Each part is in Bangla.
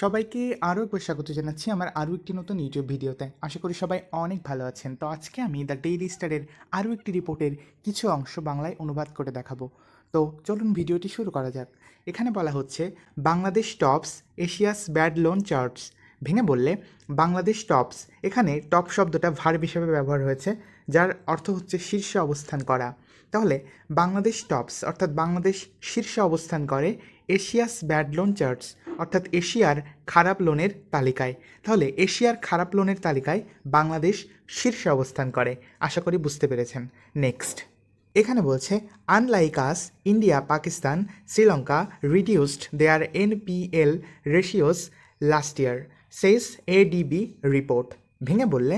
সবাইকে আরও একবার স্বাগত জানাচ্ছি আমার আরও একটি নতুন ইউটিউব ভিডিওতে। আশা করি সবাই অনেক ভালো আছেন। তো আজকে আমি দ্য ডেইলি স্টারের আরও একটি রিপোর্টের কিছু অংশ বাংলায় অনুবাদ করে দেখাবো। তো চলুন ভিডিওটি শুরু করা যাক। এখানে বলা হচ্ছে, Bangladesh tops, Asia's bad loan charts. ভেঙে বললে, বাংলাদেশ টপস, এখানে টপ শব্দটা ভার্ব হিসেবে ব্যবহার হয়েছে, যার অর্থ হচ্ছে শীর্ষে অবস্থান করা। তাহলে বাংলাদেশ টপস, অর্থাৎ বাংলাদেশ শীর্ষে অবস্থান করে এশিয়াস ব্যাড লোন চার্টস, অর্থাৎ এশিয়ার খারাপ লোনের তালিকায়। তাহলে এশিয়ার খারাপ লোনের তালিকায় বাংলাদেশ শীর্ষে অবস্থান করে। আশা করি বুঝতে পেরেছেন। নেক্সট। এখানে বলছে unlike us India Pakistan Sri Lanka reduced their NPL ratios last year says ADB report ভেঙে বললে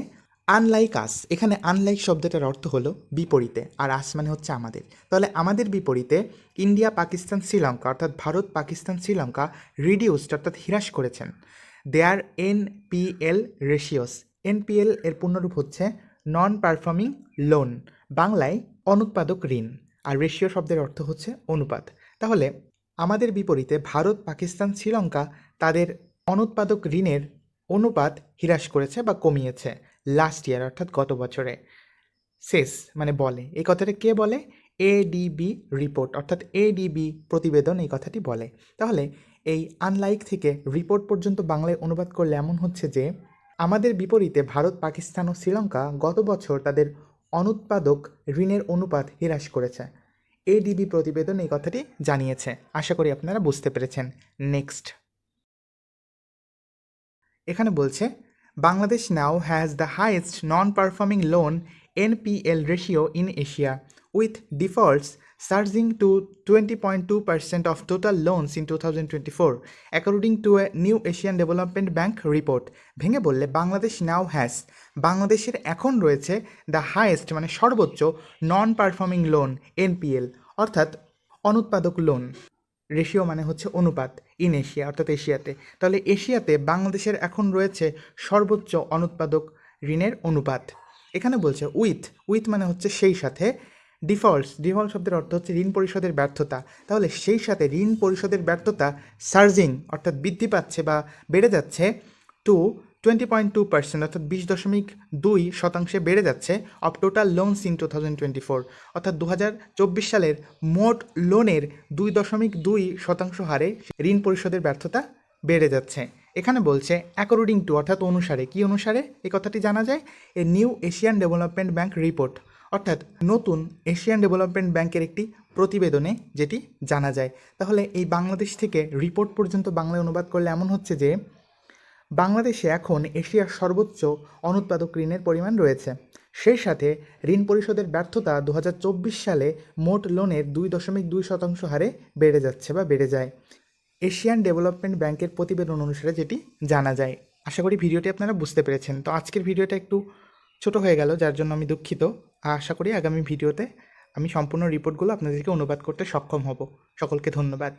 আনলাইক আস এখানে আনলাইক শব্দটার অর্থ হলো বিপরীতে, আর আস মানে হচ্ছে আমাদের। তাহলে আমাদের বিপরীতে ইন্ডিয়া, পাকিস্তান, শ্রীলঙ্কা, অর্থাৎ ভারত, পাকিস্তান, শ্রীলঙ্কা রিডিউসড অর্থাৎ হ্রাস করেছেন। দেয়ার এনপিএল রেশিওস এনপিএল এর পূর্ণরূপ হচ্ছে নন পারফর্মিং লোন বাংলায় অনুৎপাদক ঋণ, আর রেশিও শব্দের অর্থ হচ্ছে অনুপাত। তাহলে আমাদের বিপরীতে ভারত, পাকিস্তান, শ্রীলঙ্কা, তাদের অনুৎপাদক ঋণের অনুপাত হ্রাস করেছে বা কমিয়েছে। লাস্ট ইয়ার অর্থাৎ গত বছরে। শেষ মানে বলে। এই কথাটা কে বলে? এডিবি রিপোর্ট অর্থাৎ এডিবি প্রতিবেদন এই কথাটি বলে। তাহলে এই আনলাইক থেকে রিপোর্ট পর্যন্ত বাংলায় অনুবাদ করলে এমন হচ্ছে যে, আমাদের বিপরীতে ভারত, পাকিস্তান ও শ্রীলঙ্কা গত বছর তাদের অনুৎপাদক ঋণের অনুপাত হ্রাস করেছে। এডিবি প্রতিবেদন এই কথাটি জানিয়েছে। আশা করি আপনারা বুঝতে পেরেছেন। নেক্সট এখানে বলছে performing loan NPL ratio in Asia with defaults surging to twenty point two percent of total loans in two thousand twenty four according to a new Asian development bank report ভেঙে বললে, বাংলাদেশ নাও হ্যাজ বাংলাদেশের এখন রয়েছে দ্য হাইয়েস্ট মানে সর্বোচ্চ নন পারফর্মিং লোন এনপিএল অর্থাৎ অনুৎপাদক লোন রেশিও মানে হচ্ছে অনুপাত, ইন এশিয়া অর্থাৎ এশিয়াতে। তাহলে এশিয়াতে বাংলাদেশের এখন রয়েছে সর্বোচ্চ অনুৎপাদক ঋণের অনুপাত। এখানে বলছে উইথ উইথ মানে হচ্ছে সেই সাথে ডিফল্টস, ডিফল্ট শব্দের অর্থ হচ্ছে ঋণ পরিশোধের ব্যর্থতা। তাহলে সেই সাথে ঋণ পরিশোধের ব্যর্থতা সার্জিং অর্থাৎ বৃদ্ধি পাচ্ছে বা বেড়ে যাচ্ছে to twenty point two percent অর্থাৎ বিশ দশমিক দুই শতাংশে বেড়ে যাচ্ছে of total loans in two thousand twenty four অর্থাৎ দু হাজার চব্বিশ সালের মোট লোনের দুই দশমিক দুই শতাংশ হারে ঋণ পরিশোধের ব্যর্থতা বেড়ে যাচ্ছে। এখানে বলছে অ্যাকর্ডিং টু অর্থাৎ অনুসারে, কি অনুসারে? এই কথাটি জানা যায়? A new Asian development bank report অর্থাৎ নতুন এশিয়ান ডেভেলপমেন্ট ব্যাংকের একটি প্রতিবেদনে যেটি জানা যায়। তাহলে এই বাংলাদেশ থেকে রিপোর্ট পর্যন্ত বাংলায় অনুবাদ করলে এমন হচ্ছে যে বাংলাদেশে এখন এশিয়ার সর্বোচ্চ অনুৎপাদক ঋণের পরিমাণ রয়েছে। সেই সাথে ঋণ পরিশোধের ব্যর্থতা দু হাজার চব্বিশ সালে মোট লোনের দুই দশমিক দুই শতাংশ হারে বেড়ে যাচ্ছে বা বেড়ে যায়। এশিয়ান ডেভেলপমেন্ট ব্যাংকের প্রতিবেদন অনুসারে যেটি জানা যায়। আশা করি ভিডিওটি আপনারা বুঝতে পেরেছেন। তো আজকের ভিডিওটা একটু ছোট হয়ে গেল, যার জন্য আমি দুঃখিত। আশা করি আগামী ভিডিওতে আমি সম্পূর্ণ রিপোর্টগুলো আপনাদেরকে অনুবাদ করতে সক্ষম হব। সকলকে ধন্যবাদ।